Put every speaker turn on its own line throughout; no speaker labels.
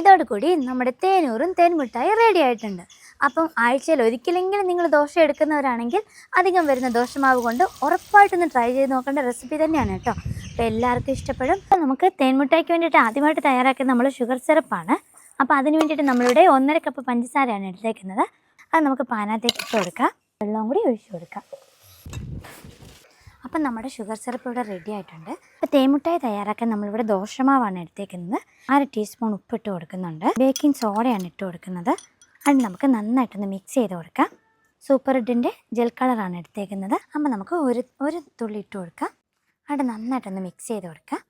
ഇതോടുകൂടി നമ്മുടെ തേനൂറും തേൻമുട്ടായി റെഡി ആയിട്ടുണ്ട്. അപ്പം ആഴ്ചയിൽ ഒരിക്കലെങ്കിലും നിങ്ങൾ ദോശ എടുക്കുന്നവരാണെങ്കിൽ അധികം വരുന്ന ദോശമാവ് കൊണ്ട് ഉറപ്പായിട്ടൊന്ന് ട്രൈ ചെയ്ത് നോക്കേണ്ട റെസിപ്പി തന്നെയാണ് കേട്ടോ. അപ്പോൾ എല്ലാവർക്കും ഇഷ്ടപ്പെടും. നമുക്ക് തേൻമുട്ടായ്ക്ക് വേണ്ടിയിട്ട് ആദ്യമായിട്ട് തയ്യാറാക്കിയത് നമ്മൾ ഷുഗർ സിറപ്പാണ് അപ്പോൾ അതിന് വേണ്ടിയിട്ട് നമ്മളിവിടെ ഒന്നര കപ്പ് പഞ്ചസാരയാണ് എടുത്തേക്കുന്നത്. അത് നമുക്ക് പാനകത്തേക്ക് ഇട്ട് കൊടുക്കാം. വെള്ളം കൂടി ഒഴിച്ചു കൊടുക്കാം. അപ്പം നമ്മുടെ ഷുഗർ സിറപ്പ് ഇവിടെ റെഡി ആയിട്ടുണ്ട്. അപ്പോൾ തേമുട്ടായി തയ്യാറാക്കാൻ നമ്മളിവിടെ ദോശമാവാണ് എടുത്തേക്കുന്നത്. അര ടീസ്പൂൺ ഉപ്പിട്ട് കൊടുക്കുന്നുണ്ട്. ബേക്കിംഗ് സോഡയാണ് ഇട്ട് കൊടുക്കുന്നത്. അത് നമുക്ക് നന്നായിട്ടൊന്ന് മിക്സ് ചെയ്ത് കൊടുക്കാം. സൂപ്പർ ഇഡിന്റെ ജെൽ കളറാണ് എടുത്തേക്കുന്നത്. അപ്പോൾ നമുക്ക് ഒരു ഒരു തുള്ളി ഇട്ട് കൊടുക്കാം. അത് നന്നായിട്ടൊന്ന് മിക്സ് ചെയ്ത് കൊടുക്കാം.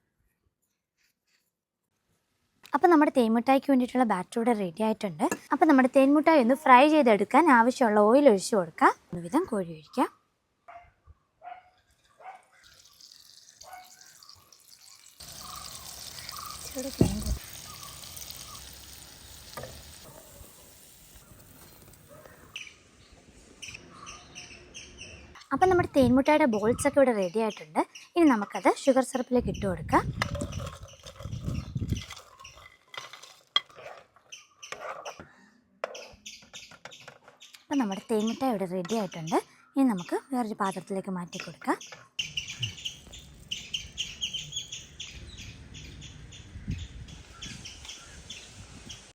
അപ്പോൾ നമ്മുടെ തേൻമുട്ടായിക്ക് വേണ്ടിയിട്ടുള്ള ബാറ്റർ ഇവിടെ റെഡി ആയിട്ടുണ്ട്. അപ്പോൾ നമ്മുടെ തേൻമുട്ടായി ഒന്ന് ഫ്രൈ ചെയ്തെടുക്കാൻ ആവശ്യമുള്ള ഓയിൽ ഒഴിച്ചു കൊടുക്കാം. ഒരുവിധം കോഴി ഒഴിക്കാം. അപ്പം നമ്മുടെ തേൻമുട്ടായുടെ ബോൾസ് ഒക്കെ ഇവിടെ റെഡി ആയിട്ടുണ്ട്. ഇനി നമുക്കത് ഷുഗർ സിറപ്പിലേക്ക് ഇട്ട് കൊടുക്കാം. അപ്പം നമ്മുടെ തേൻമുട്ടായി ഇവിടെ റെഡി ആയിട്ടുണ്ട്. ഇനി നമുക്ക് വേറൊരു പാത്രത്തിലേക്ക് മാറ്റി കൊടുക്കാം.